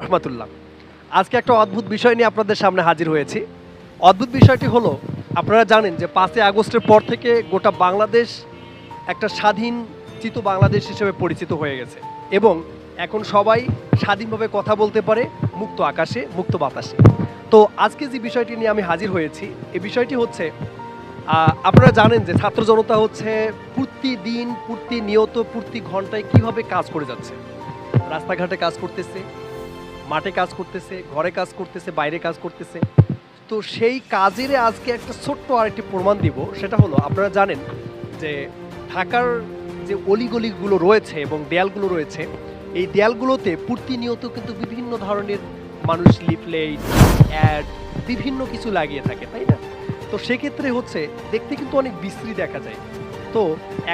রহমতুল্লাহ। আজকে একটা অদ্ভুত বিষয় নিয়ে আপনাদের সামনে হাজির হয়েছি। অদ্ভুত বিষয়টি হলো, আপনারা জানেন যে পাঁচই আগস্টের পর থেকে গোটা বাংলাদেশ একটা স্বাধীন চিত বাংলাদেশ হিসেবে পরিচিত হয়ে গেছে এবং এখন সবাই স্বাধীনভাবে কথা বলতে পারে মুক্ত আকাশে, মুক্ত বাতাসে। তো আজকে যে বিষয়টি নিয়ে আমি হাজির হয়েছি, এই বিষয়টি হচ্ছে আপনারা জানেন যে ছাত্র জনতা হচ্ছে প্রতিদিন, প্রতিনিয়ত, প্রতি ঘন্টায় কীভাবে কাজ করে যাচ্ছে। রাস্তাঘাটে কাজ করতেছে মাঠে কাজ করতেছে, ঘরে কাজ করতেছে, বাইরে কাজ করতেছে। তো সেই কাজের আজকে একটা ছোট্ট আরেকটি প্রমাণ দিব, সেটা হলো, আপনারা জানেন যে ঢাকার যে অলিগলিগুলো রয়েছে এবং দেয়ালগুলো রয়েছে, এই দেয়ালগুলোতে প্রতিনিয়ত কিন্তু বিভিন্ন ধরনের মানুষ লিফলেট, অ্যাড, বিভিন্ন কিছু লাগিয়ে থাকে, তাই না? তো সেক্ষেত্রে হচ্ছে, দেখতে কিন্তু অনেক বিশ্রী দেখা যায়। তো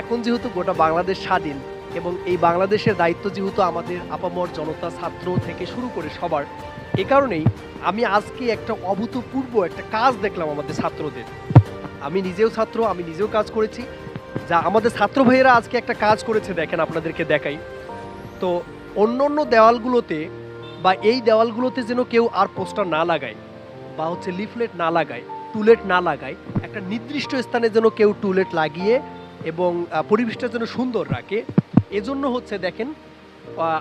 এখন যেহেতু গোটা বাংলাদেশ স্বাধীন এবং এই বাংলাদেশের দায়িত্ব যেহেতু আমাদের আপামর জনতা ছাত্র থেকে শুরু করে সবার, এ কারণেই আমি আজকে একটা অভূতপূর্ব একটা কাজ দেখলাম আমাদের ছাত্রদের। আমি নিজেও ছাত্র, আমি নিজেও কাজ করেছি। যা আমাদের ছাত্র ভাইয়েরা আজকে একটা কাজ করেছে দেখেন আপনাদেরকে দেখাই। তো অন্য অন্য দেওয়ালগুলোতে বা এই দেওয়ালগুলোতে যেন কেউ আর পোস্টার না লাগায় বা হচ্ছে লিফলেট না লাগায়, টুলেট না লাগায়, একটা নির্দিষ্ট স্থানে যেন কেউ টুলেট লাগিয়ে এবং পরিবেশটা যেন সুন্দর রাখে এজন্য হচ্ছে দেখেন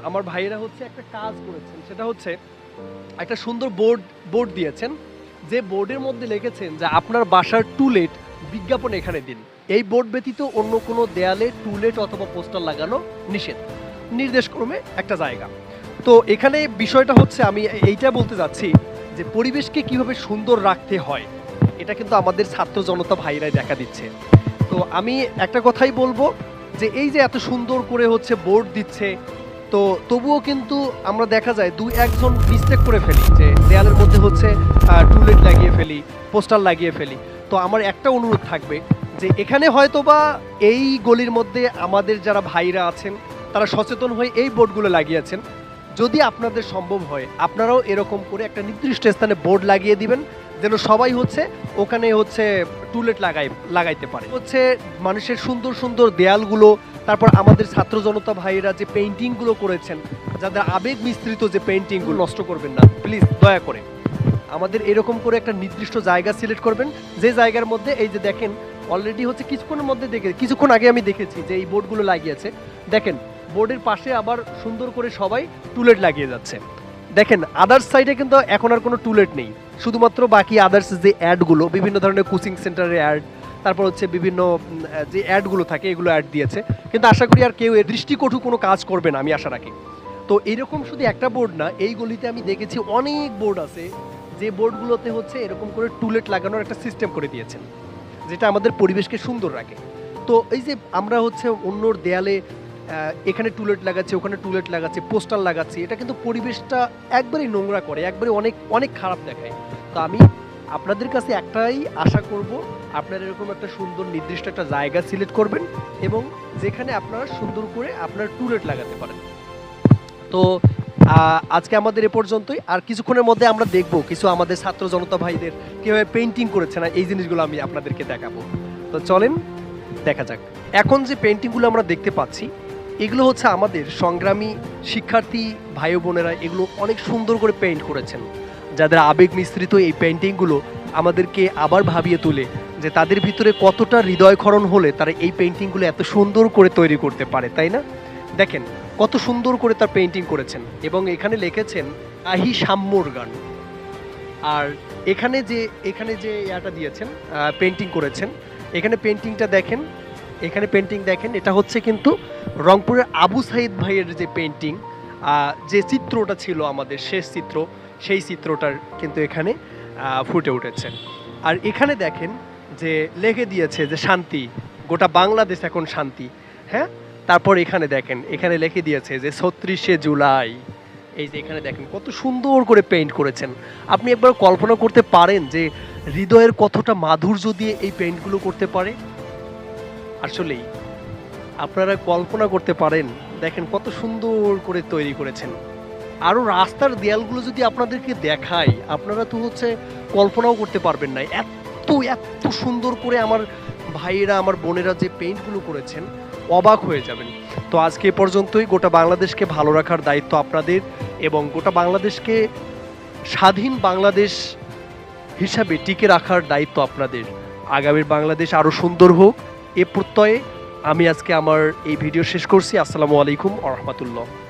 আমার ভাইয়েরা হচ্ছে একটা কাজ করেছেন। সেটা হচ্ছে একটা সুন্দর বোর্ড বোর্ড দিয়েছেন। যে বোর্ডের মধ্যে লিখেছেন যে আপনার বাসার টুলেট বিজ্ঞাপন এখানে দিন। এই বোর্ড ব্যতীত অন্য কোনো দেয়ালে টুলেট অথবা পোস্টার লাগানো নিষেধ। নির্দেশক্রমে একটা জায়গা। তো এখানে বিষয়টা হচ্ছে আমি এইটা বলতে যাচ্ছি যে পরিবেশকে কীভাবে সুন্দর রাখতে হয়, এটা কিন্তু আমাদের ছাত্র জনতা ভাইরাই দেখা দিচ্ছে। তো আমি একটা কথাই বলব যে এই যে এত সুন্দর করে হচ্ছে বোর্ড দিচ্ছে, তো তবুও কিন্তু আমরা দেখা যায় দুই একজন মিস্টেক করে ফেলি, যে দেয়ালের মধ্যে হচ্ছে টুলেট লাগিয়ে ফেলি পোস্টার লাগিয়ে ফেলি। তো আমার একটা অনুরোধ থাকবে যে এখানে হয়তোবা এই গলির মধ্যে আমাদের যারা ভাইরা আছেন, তারা সচেতন হয়ে এই বোর্ডগুলো লাগিয়েছেন। যদি আপনাদের সম্ভব হয়, আপনারাও এরকম করে একটা নির্দিষ্ট স্থানে বোর্ড লাগিয়ে দিবেন, যেন সবাই হচ্ছে ওখানে হচ্ছে টুলেট লাগাই, লাগাইতে পারে। হচ্ছে মানুষের সুন্দর সুন্দর দেয়ালগুলো, তারপর আমাদের ছাত্র জনতা ভাইয়েরা যে পেন্টিংগুলো করেছেন, যাদের আবেগ মিশ্রিত যে পেন্টিংগুলো নষ্ট করবেন না। প্লিজ দয়া করে। আমাদের এরকম করে একটা নির্দিষ্ট জায়গা সিলেক্ট করবেন, যে জায়গার মধ্যে এই যে দেখেন অলরেডি হচ্ছে কিছুক্ষণের মধ্যে দেখে, কিছুক্ষণ আগে আমি দেখেছি যে এই বোর্ডগুলো লাগিয়েছে। দেখেন বোর্ডের পাশে আবার সুন্দর করে সবাই টুলেট লাগিয়ে যাচ্ছে। দেখেন আদার্স সাইডে কিন্তু এখন আর কোনো টুলেট নেই। শুধুমাত্র বাকি আদার্স যে অ্যাডগুলো বিভিন্ন ধরনের কোচিং সেন্টারের অ্যাড তারপর হচ্ছে বিভিন্ন যে অ্যাডগুলো থাকে, এগুলো অ্যাড দিয়েছে। কিন্তু আশা করি আর কেউ এর দৃষ্টিকটু কোনো কাজ করবে না, আমি আশা রাখি। তো এরকম শুধু একটা বোর্ড না, এই গলিতে আমি দেখেছি অনেক বোর্ড আছে, যে বোর্ডগুলোতে হচ্ছে এরকম করে টুলেট লাগানোর একটা সিস্টেম করে দিয়েছেন, যেটা আমাদের পরিবেশকে সুন্দর রাখে। তো এই যে আমরা হচ্ছে অন্যর দেয়ালে এখানে টুলেট লাগাচ্ছে, ওখানে টুলেট লাগাচ্ছে পোস্টার লাগাচ্ছে। এটা কিন্তু পরিবেশটা একবারেই নোংরা করে একবারে অনেক অনেক খারাপ দেখায়। তো আমি আপনাদের কাছে একটাই আশা করব, আপনারা এরকম একটা সুন্দর নির্দিষ্ট একটা জায়গা সিলেক্ট করবেন এবং যেখানে আপনারা সুন্দর করে আপনার টুলেট লাগাতে পারেন। তো আজকে আমাদের এ পর্যন্তই। আর কিছুক্ষণের মধ্যে আমরা দেখব কিছু আমাদের ছাত্র জনতা ভাইদের কীভাবে পেন্টিং করেছে না, এই জিনিসগুলো আমি আপনাদেরকে দেখাবো। তো চলেন, দেখা যাক। এখন যে পেন্টিংগুলো আমরা দেখতে পাচ্ছি এগুলো হচ্ছে আমাদের সংগ্রামী শিক্ষার্থী ভাই বোনেরা এগুলো অনেক সুন্দর করে পেইন্ট করেছেন। যাদের আবেগ মিশ্রিত এই পেন্টিংগুলো আমাদেরকে আবার ভাবিয়ে তোলে যে তাদের ভিতরে কতটা হৃদয়ক্ষরণ হলে তারা এই পেন্টিংগুলো এত সুন্দর করে তৈরি করতে পারে, তাই না? দেখেন, কত সুন্দর করে তার পেন্টিং করেছেন এবং এখানে লিখেছেন, আহি সাম্যর গান। আর এখানে যে এখানে যে ইয়াটা দিয়েছেন পেন্টিং করেছেন, এখানে পেন্টিংটা দেখেন এখানে পেন্টিং দেখেন, এটা হচ্ছে কিন্তু রংপুরের আবু সাইদ ভাইয়ের যে পেন্টিং যে চিত্রটা ছিল আমাদের শেষ চিত্র, সেই চিত্রটার কিন্তু এখানে ফুটে উঠেছে। আর এখানে দেখেন যে লেখে দিয়েছে যে শান্তি, গোটা বাংলাদেশ এখন শান্তি হ্যাঁ? তারপর এখানে দেখেন, এখানে লিখে দিয়েছে যে ছত্রিশে জুলাই। এই যে এখানে দেখেন, কত সুন্দর করে পেইন্ট করেছেন। আপনি একবার কল্পনা করতে পারেন যে হৃদয়ের কতটা মাধুর্য দিয়ে এই পেইন্টগুলো করতে পারে? আসলেই, আপনারা কল্পনা করতে পারেন, দেখেন কত সুন্দর করে তৈরি করেছেন। আরও রাস্তার দেয়ালগুলো যদি আপনাদেরকে দেখাই, আপনারা তো হচ্ছে কল্পনাও করতে পারবেন না। এত এত সুন্দর করে আমার ভাইয়েরা, আমার বোনেরা যে পেইন্টগুলো করেছেন, অবাক হয়ে যাবেন। তো আজকে এ পর্যন্তই। গোটা বাংলাদেশকে ভালো রাখার দায়িত্ব আপনাদের এবং গোটা বাংলাদেশকে স্বাধীন বাংলাদেশ হিসাবে টিকে রাখার দায়িত্ব আপনাদের। আগামীর বাংলাদেশ আরও সুন্দর হোক। এ প্রত্যয়ে আমি আজকে আমার এই ভিডিও শেষ করছি। আসসালামু আলাইকুম আ